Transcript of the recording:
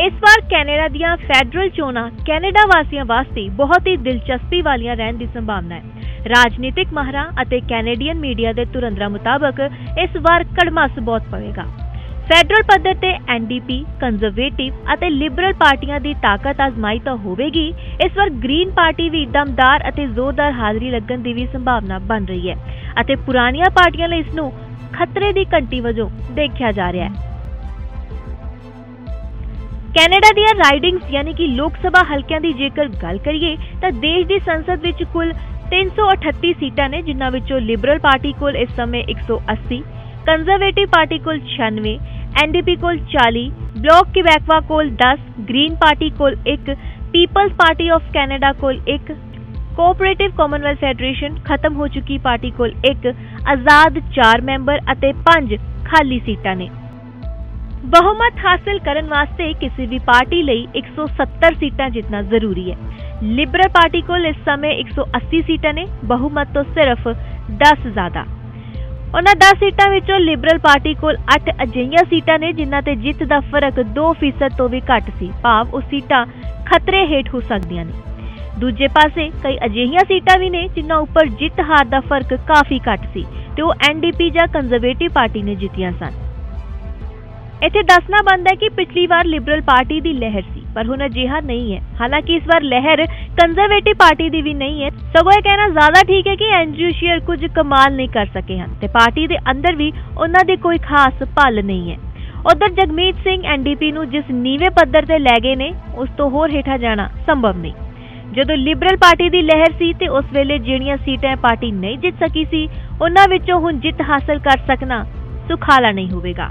ਇਸ ਵਾਰ ਕੈਨੇਡਾ ਦੀਆਂ ਫੈਡਰਲ ਚੋਣਾਂ ਕੈਨੇਡਾ ਵਾਸੀਆਂ ਵਾਸਤੇ ਬਹੁਤ ਹੀ ਦਿਲਚਸਪੀ ਵਾਲੀਆਂ ਰਹਿਣ ਦੀ ਸੰਭਾਵਨਾ ਹੈ। ਰਾਜਨੀਤਿਕ ਮਾਹਰਾਂ ਅਤੇ ਕੈਨੇਡੀਅਨ ਮੀਡੀਆ ਦੇ ਤੁਰੰਦਰਾ ਮੁਤਾਬਕ ਇਸ ਵਾਰ ਕੜਮਾਸ ਬਹੁਤ ਪਵੇਗਾ। ਫੈਡਰਲ ਪੱਧਰ ਤੇ ਐਨਡੀਪੀ ਕੰਜ਼ਰਵੇਟਿਵ ਅਤੇ ਲਿਬਰਲ ਪਾਰਟੀਆਂ ਦੀ ਤਾਕਤ ਆਜ਼ਮਾਈ ਤਾਂ ਹੋਵੇਗੀ, ਇਸ ਵਾਰ ਗ੍ਰੀਨ ਪਾਰਟੀ ਵੀ ਦਮਦਾਰ ਅਤੇ ਜ਼ੋਰਦਾਰ ਹਾਜ਼ਰੀ ਲੱਗਣ ਦੀ ਵੀ ਸੰਭਾਵਨਾ ਬਣ ਰਹੀ ਹੈ ਅਤੇ ਪੁਰਾਣੀਆਂ ਪਾਰਟੀਆਂ ਲਈ ਇਸ ਨੂੰ ਖਤਰੇ ਦੀ ਘੰਟੀ ਵਜੋਂ ਦੇਖਿਆ ਜਾ ਰਿਹਾ ਹੈ। ਕੈਨੇਡਾ ਦੀਆਂ ਰਾਈਡਿੰਗਸ, ਯਾਨੀ ਕਿ ਲੋਕ ਸਭਾ ਹਲਕਿਆਂ ਦੀ ਜੇਕਰ ਗੱਲ ਕਰੀਏ, ਤਾਂ ਦੇਸ਼ ਦੀ ਸੰਸਦ ਵਿੱਚ ਕੁੱਲ 338 ਸੀਟਾਂ ਨੇ, ਜਿਨ੍ਹਾਂ ਵਿੱਚੋਂ ਲਿਬਰਲ ਪਾਰਟੀ ਕੋਲ ਇਸ ਸਮੇਂ 180 ਕੰਜ਼ਰਵੇਟਿਵ ਪਾਰਟੀ ਕੋਲ 96 ਐਨਡੀਪੀ ਕੋਲ 40 ਬਲੌਕ ਕਿਬੈਕਵਾ ਕੋਲ 10 ਗ੍ਰੀਨ ਪਾਰਟੀ ਕੋਲ 1 ਪੀਪਲਸ ਪਾਰਟੀ ਆਫ ਕੈਨੇਡਾ ਕੋਲ 1 ਕੋਆਪਰੇਟਿਵ ਕਾਮਨਵੈਲਥ ਫੈਡਰੇਸ਼ਨ ਖਤਮ ਹੋ ਚੁੱਕੀ ਪਾਰਟੀ ਕੋਲ 1 ਆਜ਼ਾਦ 4 ਮੈਂਬਰ ਅਤੇ 5 ਖਾਲੀ ਸੀਟਾਂ ਨੇ। ਬਹੁਮਤ ਹਾਸਲ ਕਰਨ ਵਾਸਤੇ ਕਿਸੇ ਵੀ ਪਾਰਟੀ ਲਈ 170 ਸੀਟਾਂ ਜਿੱਤਣਾ ਜ਼ਰੂਰੀ ਹੈ ਲਿਬਰਲ ਪਾਰਟੀ ਕੋਲ ਇਸ ਸਮੇਂ 180 ਸੀਟਾਂ ਨੇ ਬਹੁਮਤ ਤੋਂ ਸਿਰਫ 10 ਜ਼ਿਆਦਾ ਉਹਨਾਂ 10 ਸੀਟਾਂ ਵਿੱਚੋਂ ਲਿਬਰਲ ਪਾਰਟੀ ਕੋਲ 8 ਅਜਿਹੀਆਂ ਸੀਟਾਂ ਨੇ ਜਿਨ੍ਹਾਂ ਤੇ ਜਿੱਤ ਦਾ ਫ਼ਰਕ 2% ਤੋਂ ਵੀ ਘੱਟ ਸੀ ਭਾਵ ਉਹ ਸੀਟਾਂ ਖਤਰੇ ਹੇਠ ਹੋ ਸਕਦੀਆਂ ਨੇ ਦੂਜੇ ਪਾਸੇ ਕਈ ਅਜਿਹੀਆਂ ਸੀਟਾਂ ਵੀ ਨੇ ਜਿਨ੍ਹਾਂ ਉੱਪਰ ਜਿੱਤ ਹਾਰ ਦਾ ਫ਼ਰਕ ਕਾਫੀ ਘੱਟ ਸੀ ਤੇ ਉਹ ਐਨਡੀਪੀ ਜਾਂ ਕੰਜ਼ਰਵੇਟਿਵ ਪਾਰਟੀ ਨੇ ਜਿੱਤੀਆਂ ਸਨ ਇੱਥੇ ਦੱਸਣਾ ਬਣਦਾ ਹੈ ਕਿ ਪਿਛਲੀ ਵਾਰ ਲਿਬਰਲ ਪਾਰਟੀ ਦੀ ਲਹਿਰ ਸੀ, ਪਰ ਹੁਣ ਅਜਿਹਾ ਨਹੀਂ ਹੈ। ਹਾਲਾਂਕਿ ਇਸ ਵਾਰ ਲਹਿਰ ਕੰਜ਼ਰਵੇਟਿਵ ਪਾਰਟੀ ਦੀ ਵੀ ਨਹੀਂ ਹੈ। ਸਗੋਂ ਇਹ ਕਹਿਣਾ ਜ਼ਿਆਦਾ ਠੀਕ ਹੈ ਕਿ ਐਂਡਰਿਊ ਸ਼ੀਅਰ ਕੁਝ ਕਮਾਲ ਨਹੀਂ ਕਰ ਸਕੇ ਹਨ ਤੇ ਪਾਰਟੀ ਦੇ ਅੰਦਰ ਵੀ ਉਹਨਾਂ ਦੀ ਕੋਈ ਖਾਸ ਪਲ ਨਹੀਂ ਹੈ। ਉਧਰ ਜਗਮੀਤ ਸਿੰਘ ਐਨਡੀਪੀ ਨੂੰ ਜਿਸ ਨੀਵੇਂ ਪੱਧਰ ਤੇ ਲੈ ਗਏ ਨੇ, ਉਸ ਤੋਂ ਹੋਰ ਹੇਠਾਂ ਜਾਣਾ ਸੰਭਵ ਨਹੀਂ। ਜਦੋਂ ਲਿਬਰਲ ਪਾਰਟੀ ਦੀ ਲਹਿਰ ਸੀ ਤੇ ਉਸ ਵੇਲੇ ਜਿਹੜੀਆਂ ਸੀਟਾਂ ਪਾਰਟੀ ਨਹੀਂ ਜਿੱਤ ਸਕੀ ਸੀ, ਉਹਨਾਂ ਵਿੱਚੋਂ ਹੁਣ ਜਿੱਤ ਹਾਸਲ ਕਰ ਸਕਣਾ ਸੁਖਾਲਾ ਨਹੀਂ ਹੋਵੇਗਾ।